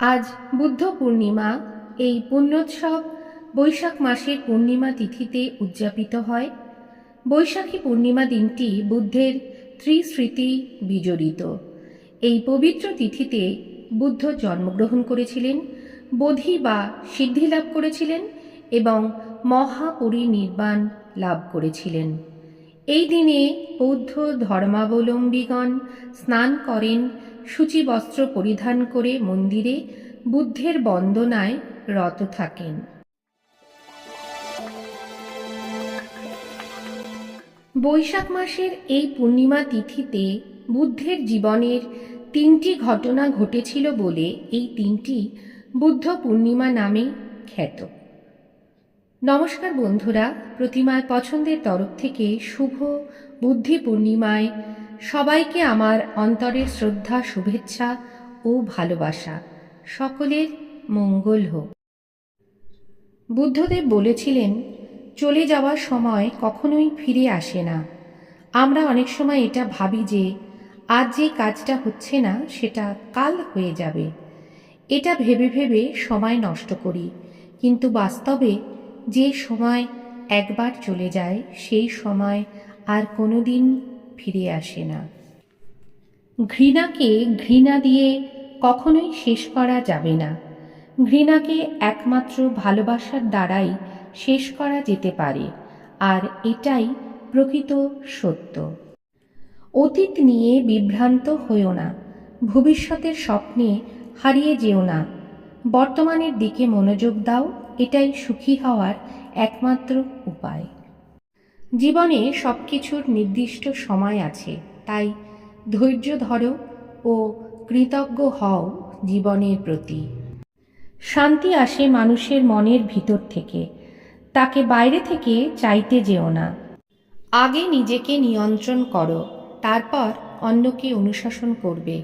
আজ বুদ্ধ পূর্ণিমা। এই পুণ্যোৎসব বৈশাখ মাসের পূর্ণিমা তিথিতে উদযাপিত হয়। বৈশাখী পূর্ণিমা দিনটি বুদ্ধের ত্রিস্মৃতি বিজড়িত। এই পবিত্র তিথিতে বুদ্ধ জন্মগ্রহণ করেছিলেন, বোধি বা সিদ্ধি লাভ করেছিলেন এবং মহাপরিনির্বাণ লাভ করেছিলেন। এই দিনে বৌদ্ধ ধর্মাবলম্বীগণ স্নান করেন সূচি বস্ত্র পরিধান করে মন্দিরে, বুদ্ধের বন্দনায় রত থাকেন। বৈশাখ মাসের এই পূর্ণিমা তিথিতে বুদ্ধের জীবনের তিনটি ঘটনা ঘটেছিল বলে এই তিনটি বুদ্ধ পূর্ণিমা নামে খ্যাত। নমস্কার বন্ধুরা, প্রতিমার পছন্দের তরফ থেকে শুভ বুদ্ধি পূর্ণিমায় সবাইকে আমার অন্তরের শ্রদ্ধা, শুভেচ্ছা ও ভালোবাসা। সকলের মঙ্গল হোক। বুদ্ধদেব বলেছিলেন, চলে যাওয়ার সময় কখনোই ফিরে আসে না। আমরা অনেক সময় এটা ভাবি যে, আজ যে কাজটা হচ্ছে না, সেটা কাল হয়ে যাবে। এটা ভেবে ভেবে সময় নষ্ট করি। কিন্তু বাস্তবে যে সময় একবার চলে যায়, সেই সময় আর কোনো দিন ফিরে আসে না। ঘৃণাকে ঘৃণা দিয়ে কখনোই শেষ করা যাবে না। ঘৃণাকে একমাত্র ভালোবাসার দ্বারাই শেষ করা যেতে পারে, আর এটাই প্রকৃত সত্য। অতীত নিয়ে বিভ্রান্ত হইও না, ভবিষ্যতের স্বপ্নে হারিয়ে যেও না। বর্তমানের দিকে মনোযোগ দাও এটাই সুখী হওয়ার একমাত্র উপায়। জীবনে সব কিছুর নির্দিষ্ট সময় আছে, তাই ধৈর্য ধরো ও কৃতজ্ঞ হও জীবনের প্রতি। শান্তি আসে মানুষের মনের ভিতর থেকে, তাকে বাইরে থেকে চাইতে যেও না। আগে নিজেকে নিয়ন্ত্রণ করো, তারপর অন্যকে অনুশাসন করবে।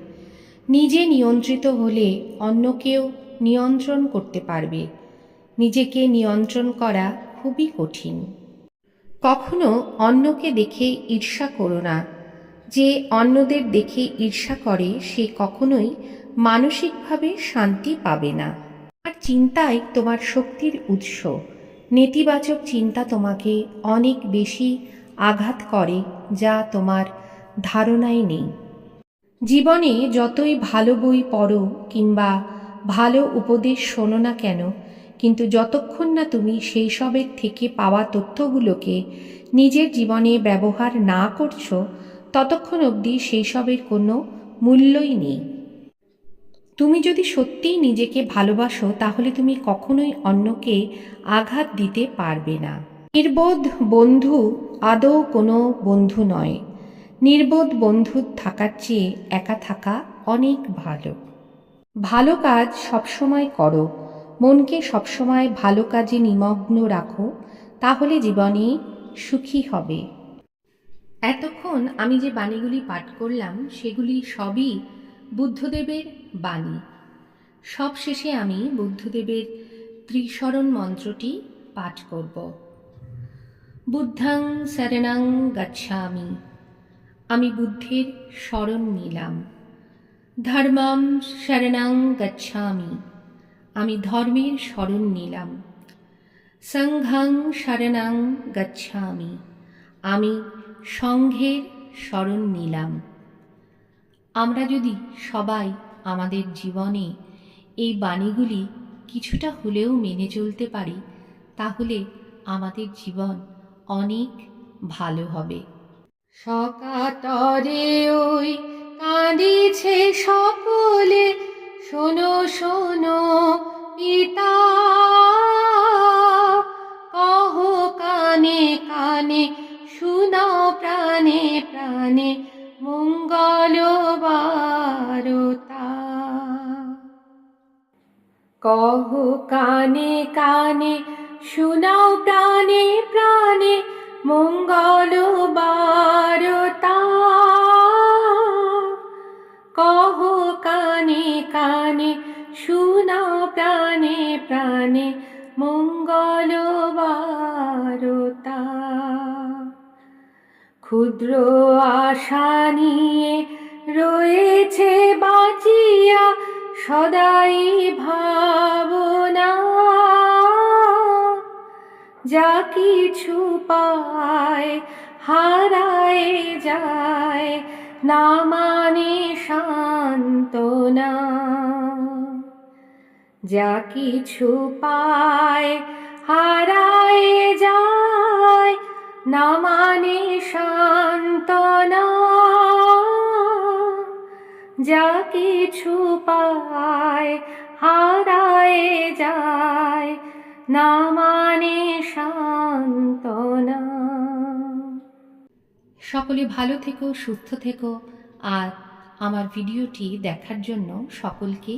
নিজে নিয়ন্ত্রিত হলে অন্যকেও নিয়ন্ত্রণ করতে পারবে। নিজেকে নিয়ন্ত্রণ করা খুবই কঠিন। কখনো অন্যকে দেখে ঈর্ষা করো না। যে অন্যদের দেখে ঈর্ষা করে, সে কখনোই মানসিকভাবে শান্তি পাবে না। আর চিন্তাই তোমার শক্তির উৎস। নেতিবাচক চিন্তা তোমাকে অনেক বেশি আঘাত করে, যা তোমার ধারণাই নেই। জীবনে যতই ভালো বই পড়ো কিংবা ভালো উপদেশ শোনো না কেন কিন্তু যতক্ষণ না তুমি সেই সবের থেকে পাওয়া তথ্যগুলোকে নিজের জীবনে ব্যবহার না করছ, ততক্ষণ অবধি সেই সবের কোনো মূল্যই নেই। তুমি যদি সত্যিই নিজেকে ভালোবাসো, তাহলে তুমি কখনোই অন্যকে আঘাত দিতে পারবে না। নির্বোধ বন্ধু আদৌ কোনো বন্ধু নয়। নির্বোধ বন্ধু থাকার চেয়ে একা থাকা অনেক ভালো। ভালো কাজ সবসময় করো। মনকে সবসময় ভালো কাজে নিমগ্ন রাখো, তাহলে জীবনে সুখী হবে। এতক্ষণ আমি যে বাণীগুলি পাঠ করলাম, সেগুলি সবই বুদ্ধদেবের বাণী। সব শেষে আমি বুদ্ধদেবের ত্রিশরণ মন্ত্রটি পাঠ করব। বুদ্ধাং শরণাং গচ্ছামি। আমি বুদ্ধের শরণ নিলাম। ধর্মাম শরণাং গচ্ছামি। আমি ধর্মের শরণ নিলাম। সংঘাং শরণাং গচ্ছামি। আমি সংঘের শরণ নিলাম। আমরা যদি সবাই আমাদের জীবনে এই বাণীগুলি কিছুটা হলেও মেনে চলতে পারি, তাহলে আমাদের জীবন অনেক ভালো হবে। সকাতরে ওই কাঁদিছে সকলে কহ কানে কানে, শুনাও প্রাণে প্রাণে, মঙ্গল বারতা। কহ কানে কানে, শুনাও প্রাণে প্রাণে, মঙ্গল প্রাণে প্রাণে মঙ্গল বারতা। ক্ষুদ্র আশা নিয়ে রয়েছে বাঁচিয়া সদাই ভাবনা। যা কিছু পায় হারায় যায়, না মানে সান্ত্বনা। যা কিছু পায় হারায় যায়, না মানে সান্ত্বনা। যা কিছু পায় হারায় যায়, না মানে সকলে ভালো থেকো, সুস্থ থেকো। আর আমার ভিডিওটি দেখার জন্য সকলকে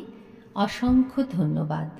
অসংখ্য ধন্যবাদ।